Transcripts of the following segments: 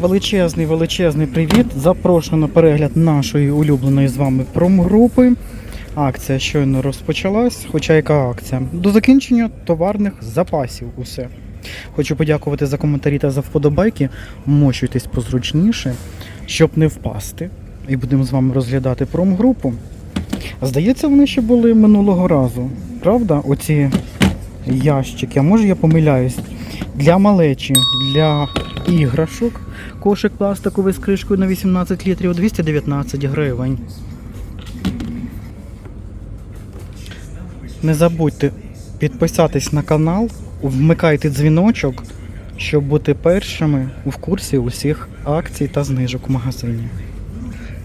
Величезний, величезний привіт. Запрошую на перегляд нашої улюбленої з вами промгрупи. Акція щойно розпочалась, хоча яка акція? До закінчення товарних запасів усе. Хочу подякувати за коментарі та за вподобайки. Мощуйтесь позручніше, щоб не впасти. І будемо з вами розглядати промгрупу. Здається, вони ще були минулого разу. Правда? Оці ящики. А може я помиляюсь? Для малечі, для іграшок. Кошик пластиковий з кришкою на 18 літрів 219 гривень. Не забудьте підписатись на канал, вмикайте дзвіночок, щоб бути першими в курсі усіх акцій та знижок в магазині.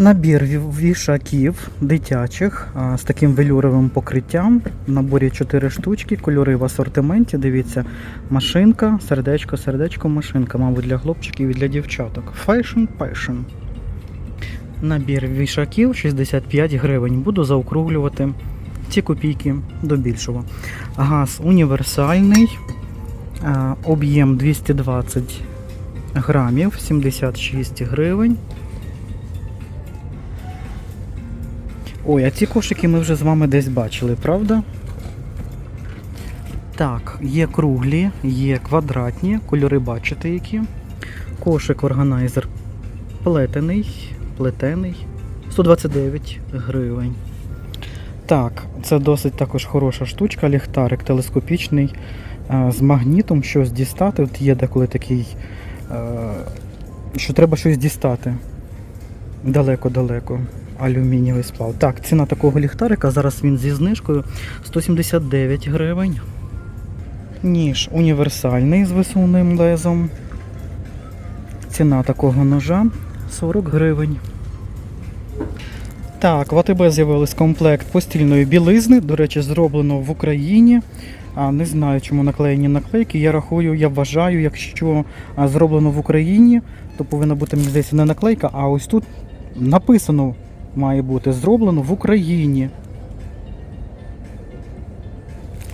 Набір вішаків дитячих з таким велюровим покриттям. В наборі 4 штучки, кольори в асортименті. Дивіться, машинка, сердечко, сердечко, машинка, мабуть, для хлопчиків і для дівчаток. Fashion Passion. Набір вішаків 65 гривень. Буду заокруглювати ці копійки до більшого. Газ універсальний, об'єм 220 грамів, 76 гривень. Ой, а ці кошики ми вже з вами десь бачили, правда? Так, є круглі, є квадратні, кольори бачите які. Кошик органайзер плетений, плетений. 129 гривень. Так, це досить також хороша штучка, ліхтарик телескопічний е, з магнітом, щось дістати. От є деколи такий, е, що треба щось дістати. Далеко-далеко. Алюмінієвий сплав. Так, ціна такого ліхтарика, зараз він зі знижкою 179 гривень. Ніж універсальний з висувним лезом. Ціна такого ножа 40 гривень. Так, в АТБ з'явився комплект постільної білизни. До речі, зроблено в Україні. А, не знаю, чому наклеєні наклейки. Я рахую, я вважаю, якщо зроблено в Україні, то повинна бути, мені здається, не наклейка, а ось тут написано має бути зроблено в Україні.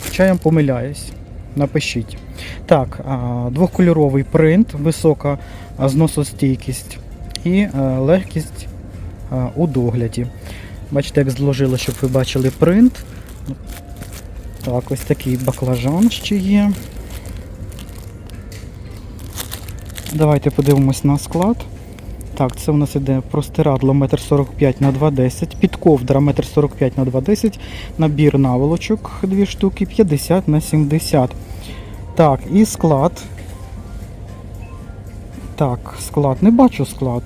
Хоча я помиляюсь. Напишіть. Так, двохкольоровий принт, висока зносостійкість і легкість у догляді. Бачите, як зложили, щоб ви бачили принт. Так, ось такий баклажан ще є. Давайте подивимось на склад. Так, це у нас іде простирадло 1,45 на 2,10, підковдра 1,45 на 2,10, набір наволочок 2 штуки 50 на 70. Так, і склад. Так, склад. Не бачу склад.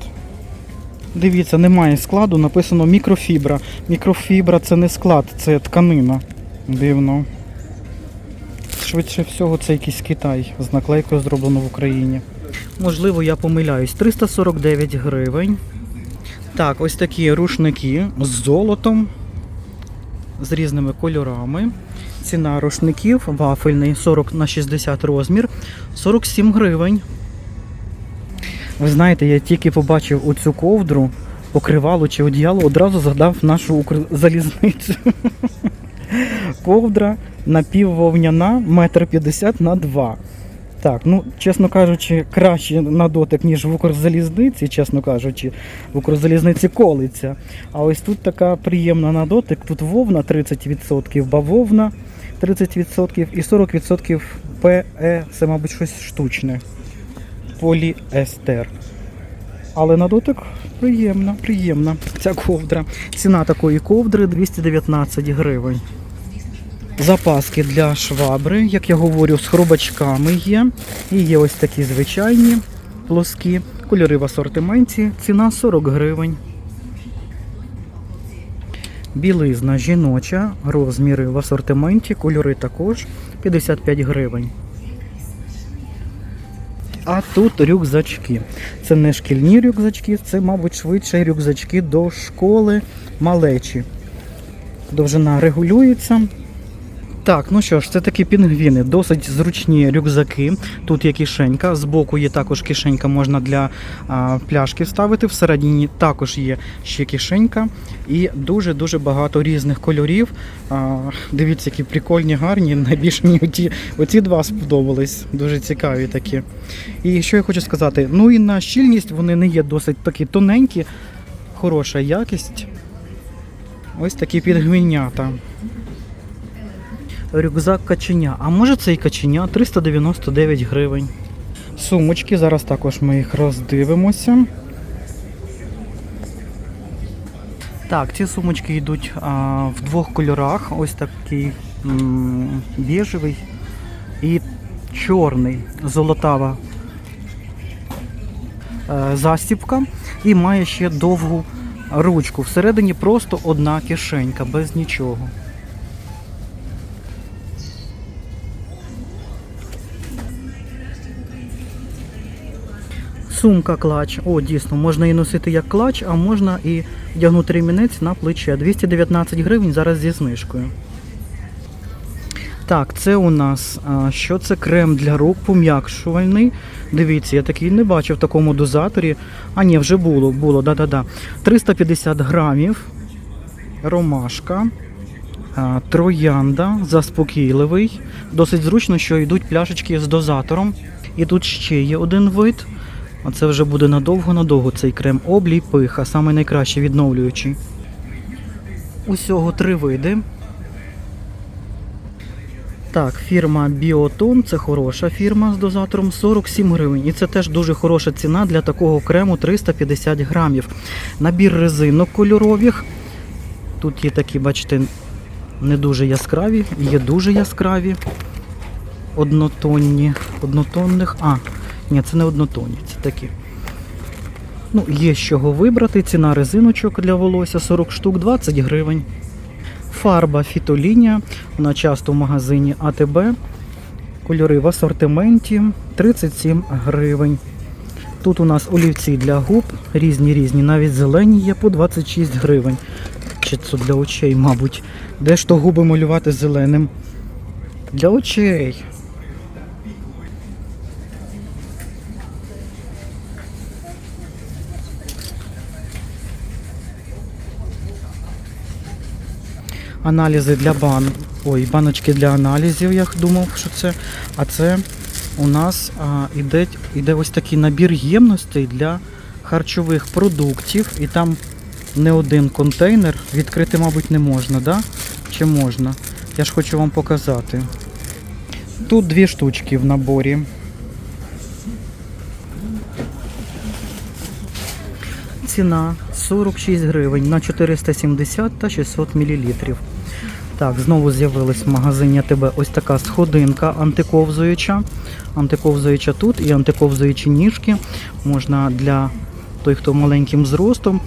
Дивіться, немає складу, написано мікрофібра. Мікрофібра це не склад, це тканина. Дивно. Швидше всього, це якийсь Китай з наклейкою зроблено в Україні. Можливо, я помиляюсь. 349 гривень. Так, ось такі рушники з золотом, з різними кольорами. Ціна рушників вафельний 40 на 60 розмір, 47 гривень. Ви знаєте, я тільки побачив оцю ковдру, покривало чи одіяло, одразу згадав нашу Укрзалізницю. Ковдра напіввовняна, метр п'ятдесят на 2. Так, ну, чесно кажучи, краще на дотик, ніж в Укрзалізниці, чесно кажучи, в Укрзалізниці колиться. А ось тут така приємна на дотик. Тут вовна 30%, бавовна 30% і 40% ПЕ, це, мабуть, щось штучне. Поліестер. Але на дотик приємна, приємна ця ковдра. Ціна такої ковдри 219 гривень. Запаски для швабри, як я говорю, з хробачками є. І є ось такі звичайні плоскі. Кольори в асортименті. Ціна 40 гривень. Білизна жіноча, розміри в асортименті, кольори також 55 гривень. А тут рюкзачки. Це не шкільні рюкзачки, це, мабуть, швидше рюкзачки до школи малечі. Довжина регулюється. Так, ну що ж, це такі пінгвіни, досить зручні рюкзаки. Тут є кишенька, збоку є також кишенька, можна для а, пляшки вставити. Всередині також є ще кишенька. І дуже-дуже багато різних кольорів. А, дивіться, які прикольні, гарні. Найбільше мені оті, оці два сподобались. Дуже цікаві такі. І що я хочу сказати? Ну і на щільність вони не є досить такі тоненькі, хороша якість. Ось такі підгвінята. Рюкзак каченя. А може це і каченя 399 гривень. Сумочки, зараз також ми їх роздивимося. Так, ці сумочки йдуть а, в двох кольорах. Ось такий біжевий і чорний, золотава е, застібка. І має ще довгу ручку. Всередині просто одна кишенька, без нічого. Сумка клач. О, дійсно, можна її носити як клач, а можна і вдягнути ремінець на плече. 219 гривень зараз зі знижкою. Так, це у нас що це крем для рук пом'якшувальний. Дивіться, я такий не бачив в такому дозаторі. А ні, вже було, було, да-да-да. 350 грамів. Ромашка. Троянда, заспокійливий. Досить зручно, що йдуть пляшечки з дозатором. І тут ще є один вид. А це вже буде надовго-надовго цей крем облій пиха, саме найкраще відновлюючий. Усього три види. Так, фірма Біотон, це хороша фірма з дозатором 47 гривень. І це теж дуже хороша ціна для такого крему 350 грамів. Набір резинок кольорових. Тут є такі, бачите, не дуже яскраві, є дуже яскраві. Однотонні. Однотонних. А, ні, це не однотонні, це такі. Ну, є з чого вибрати. Ціна резиночок для волосся 40 штук 20 гривень. Фарба фітолінія. Вона часто в магазині АТБ. Кольори в асортименті 37 гривень. Тут у нас олівці для губ, різні різні, навіть зелені є по 26 гривень. Чи це для очей, мабуть. Де ж то губи малювати зеленим? Для очей. Аналізи для бан. Ой, баночки для аналізів, я думав, що це. А це у нас а, іде, іде ось такий набір ємностей для харчових продуктів. І там не один контейнер. Відкрити, мабуть, не можна, да? Чи можна? Я ж хочу вам показати. Тут дві штучки в наборі. Ціна 46 гривень на 470 та 600 мл. Так, знову з'явилась в магазині АТБ ось така сходинка антиковзуюча. Антиковзуюча тут і антиковзуючі ніжки. Можна для той, хто маленьким зростом,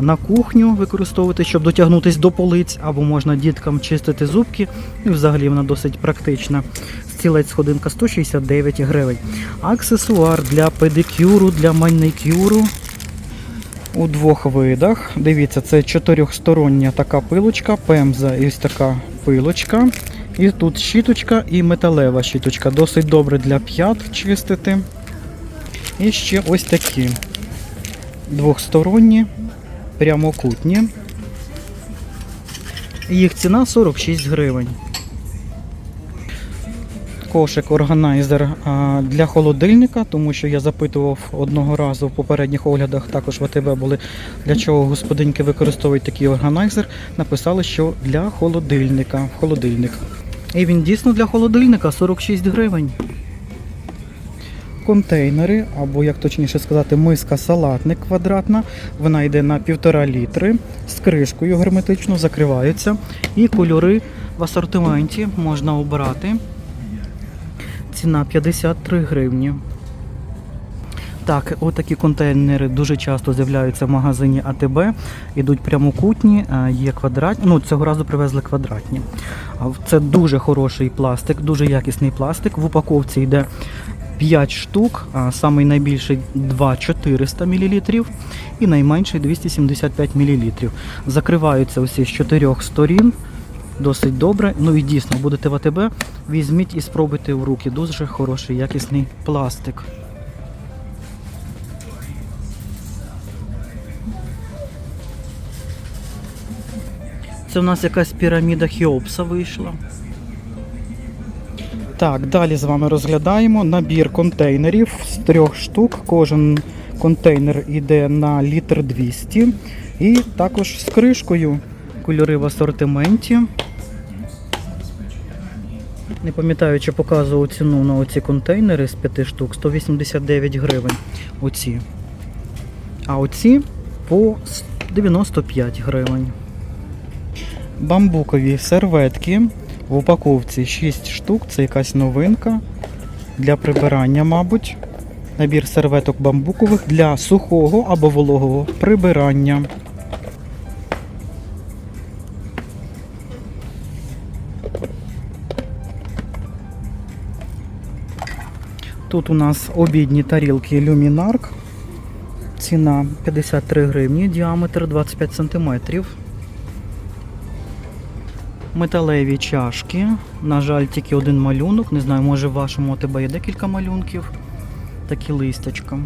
на кухню використовувати, щоб дотягнутися до полиць, або можна діткам чистити зубки. І взагалі вона досить практична. Стілець сходинка 169 гривень. Аксесуар для педикюру, для манікюру у двох видах. Дивіться, це чотирьохстороння така пилочка, пемза і ось така пилочка. І тут щіточка і металева щіточка. Досить добре для п'ят чистити. І ще ось такі двохсторонні, прямокутні. Їх ціна 46 гривень. Кошик органайзер для холодильника, тому що я запитував одного разу в попередніх оглядах, також в АТБ були для чого господинки використовують такий органайзер. Написали, що для холодильника. Холодильник. І він дійсно для холодильника 46 гривень. Контейнери, або як точніше сказати, миска салатник квадратна. Вона йде на півтора літри з кришкою герметично, закриваються. І кольори в асортименті можна обрати. Ціна 53 гривні. Так, отакі контейнери дуже часто з'являються в магазині АТБ. Ідуть прямокутні, є квадратні. Ну, цього разу привезли квадратні. Це дуже хороший пластик, дуже якісний пластик. В упаковці йде 5 штук, самий найбільший 2,400 мл і найменший 275 мл. Закриваються усі з чотирьох сторін. Досить добре. Ну і дійсно, будете в АТБ, візьміть і спробуйте в руки. Дуже хороший, якісний пластик. Це у нас якась піраміда Хіопса вийшла. Так, далі з вами розглядаємо набір контейнерів з трьох штук. Кожен контейнер йде на літр 200. І також з кришкою. Кольори в асортименті. Не пам'ятаю, чи показував ціну на оці контейнери з 5 штук 189 гривень. Оці. А оці по 95 гривень. Бамбукові серветки в упаковці 6 штук, це якась новинка для прибирання, мабуть. Набір серветок бамбукових для сухого або вологого прибирання. Тут у нас обідні тарілки Люмінарк. Ціна 53 гривні, діаметр 25 сантиметрів. Металеві чашки. На жаль, тільки один малюнок. Не знаю, може в вашому ОТБ є декілька малюнків. Такі листячка.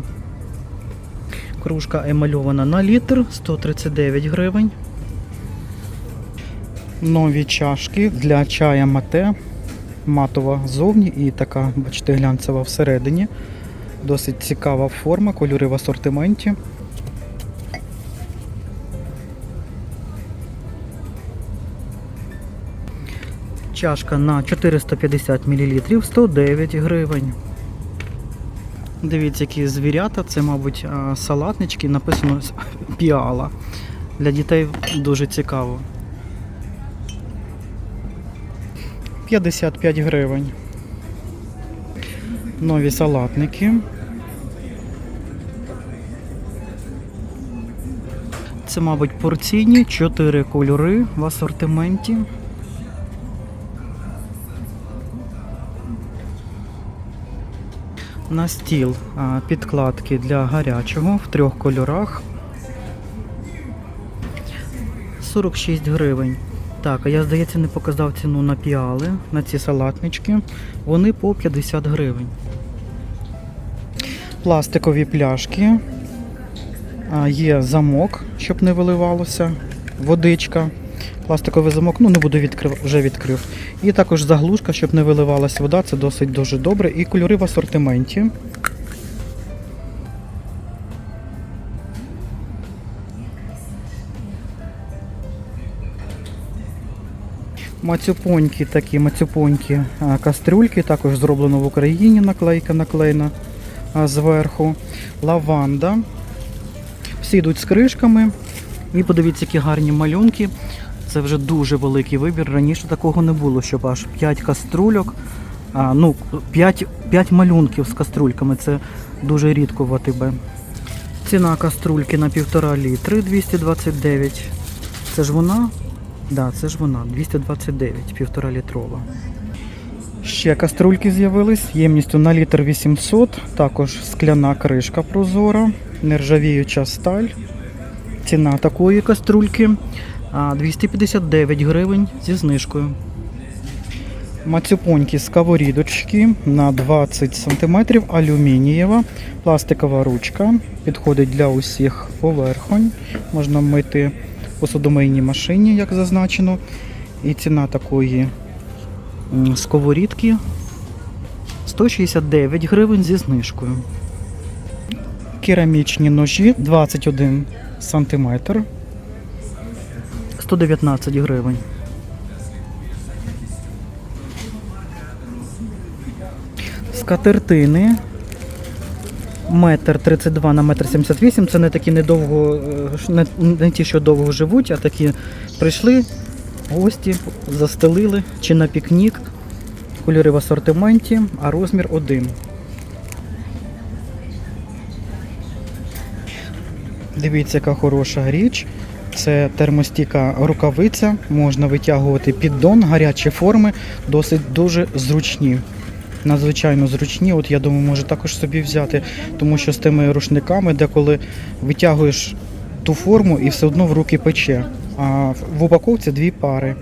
Кружка емальована на літр 139 гривень. Нові чашки для чая мате. Матова ззовні і така, бачите, глянцева всередині. Досить цікава форма, кольори в асортименті. Чашка на 450 мл 109 гривень. Дивіться, які звірята. Це, мабуть, салатнички. Написано піала. Для дітей дуже цікаво. 55 гривень. Нові салатники. Це, мабуть, порційні, 4 кольори в асортименті. На стіл підкладки для гарячого в трьох кольорах. 46 гривень. Так, а я, здається, не показав ціну на піали, на ці салатнички. Вони по 50 гривень. Пластикові пляшки. Є замок, щоб не виливалося. Водичка. Пластиковий замок, ну не буду відкрив, вже відкрив. І також заглушка, щоб не виливалася вода, це досить дуже добре. І кольори в асортименті. Мацюпоньки такі, мацюпоньки кастрюльки, також зроблено в Україні, наклейка наклеєна зверху. Лаванда. Всі йдуть з кришками. І подивіться, які гарні малюнки. Це вже дуже великий вибір. Раніше такого не було, щоб аж 5 каструльок. А, ну, 5, 5 малюнків з каструльками. Це дуже рідко в АТБ. Ціна каструльки на 1,5 літри 229. Це ж вона? Да, це ж вона, 229, 1,5 літрова. Ще каструльки з'явились ємністю на літр 800, також скляна кришка прозора, нержавіюча сталь. Ціна такої каструльки 259 гривень зі знижкою. Мацюпоньки сковорідочки на 20 см, алюмінієва, пластикова ручка. Підходить для усіх поверхонь. Можна мити посудомийній машині, як зазначено. І ціна такої сковорідки 169 гривень зі знижкою. Керамічні ножі 21 см 119 гривень. Скатертини метр 32 на метр 78. Це не такі недовго, е, не, не ті, що довго живуть, а такі прийшли гості, застелили чи на пікнік. Кольори в асортименті, а розмір один. Дивіться, яка хороша річ. Це термостійка рукавиця, можна витягувати піддон, гарячі форми, досить дуже зручні. Надзвичайно зручні. От я думаю, може також собі взяти, тому що з тими рушниками, деколи витягуєш ту форму і все одно в руки пече. А в упаковці дві пари.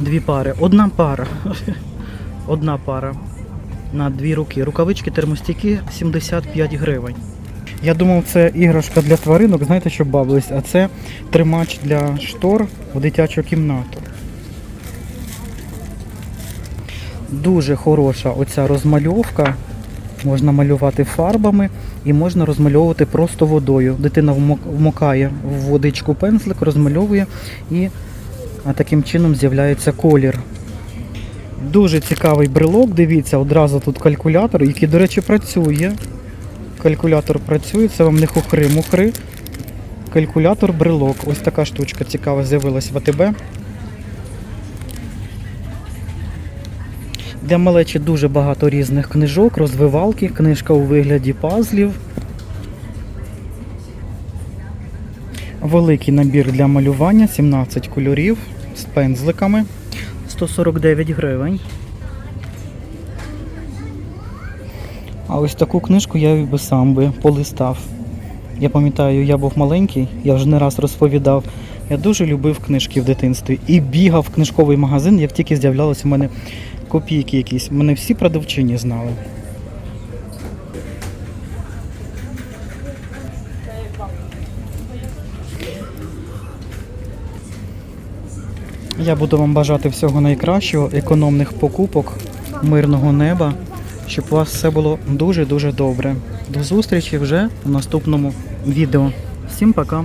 Дві пари. Одна пара. Одна пара. На дві руки. Рукавички термостійкі 75 гривень. Я думав, це іграшка для тваринок, знаєте, що бавились, а це тримач для штор в дитячу кімнату. Дуже хороша оця розмальовка. Можна малювати фарбами і можна розмальовувати просто водою. Дитина вмок- вмокає в водичку пензлик, розмальовує і таким чином з'являється колір. Дуже цікавий брелок. Дивіться, одразу тут калькулятор, який, до речі, працює. Калькулятор працює, це вам не хухри-мухри. Калькулятор брелок. Ось така штучка цікава з'явилась в АТБ. Для малечі дуже багато різних книжок, розвивалки, книжка у вигляді пазлів. Великий набір для малювання, 17 кольорів з пензликами. 149 гривень. А ось таку книжку я би сам би полистав. Я пам'ятаю, я був маленький, я вже не раз розповідав. Я дуже любив книжки в дитинстві і бігав в книжковий магазин, як тільки з'являлися у мене копійки якісь. Мене всі продавчині знали. Я буду вам бажати всього найкращого, економних покупок, мирного неба, щоб у вас все було дуже-дуже добре. До зустрічі вже в наступному відео. Всім пока!